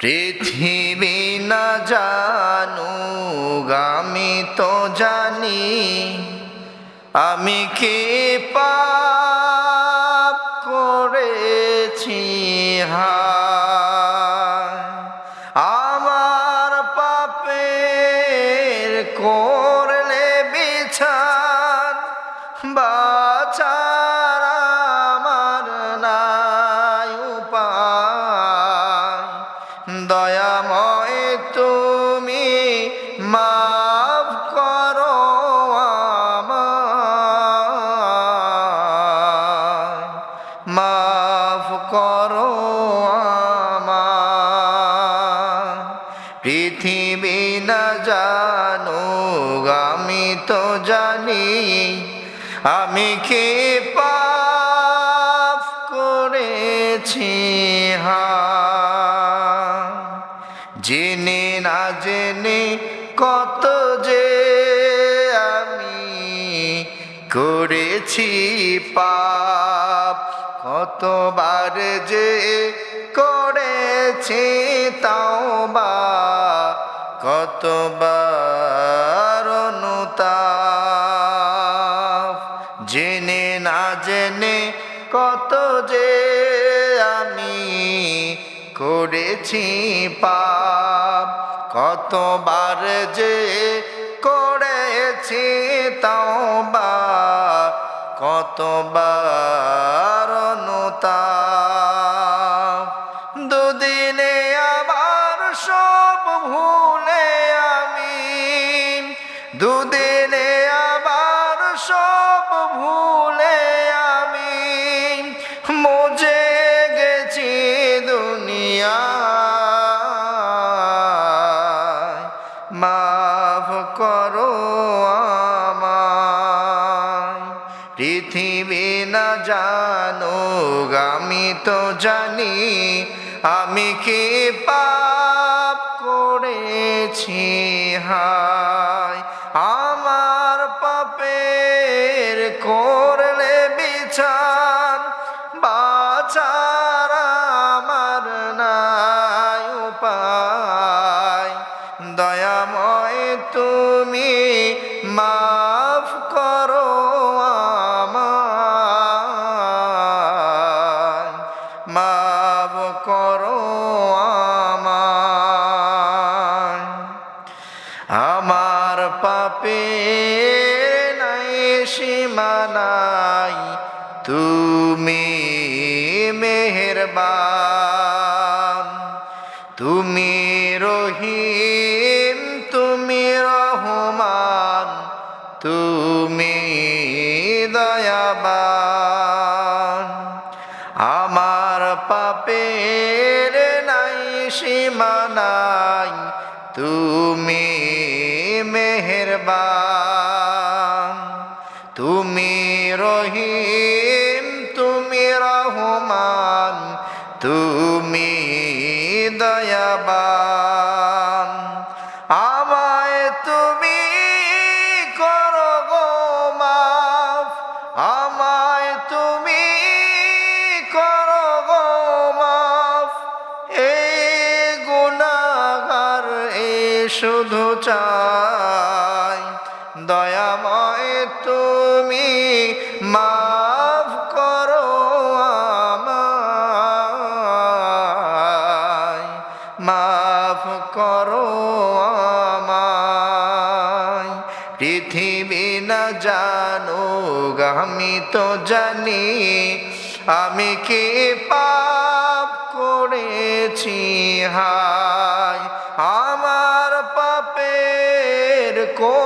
পৃথিবী না জানু আমি তো জানি। আমি কি পাপ দয়াময় তুমি মাফ করো মাফ করো পৃথিবী না জানো আমি তো জানি, আমি কি পাপ করেছি? জেনে না জেনে কত যে আমি করেছি পাপ, কতবার যে করেছি তাও বা কতবার অনুতাপ। জেনে না জেনে কত যে আমি করেছি পাপ কতবার যে করেছি তাওবা কতবার নতা দুদিনে আবার সব ভুলে মাফ করো আমায়। পৃথিবী না জানো আমি তো জানি আমি কি পাপ করেছি, হায়। আমার পাপের করলে বিচার বাছার আমার নাই উপায়। আমার পাপে নাই। সীমানাই তুমি মেহেরবান। তুমি রহিম, তুমি রহমান। তুমি দয়াবান। আমার পাপের নাই সীমানাই তুমি মেহেরবান। তুমি রহিম তুমি রহমান তুমি দয়াবান। শুধু চাই, দয়াময় তুমি মাফ করো আমায়, মাফ করো আমায়। পৃথিবী না জানো আমি তো জানি আমি কি পাপ করেছি, হায়। আমার পাপের কর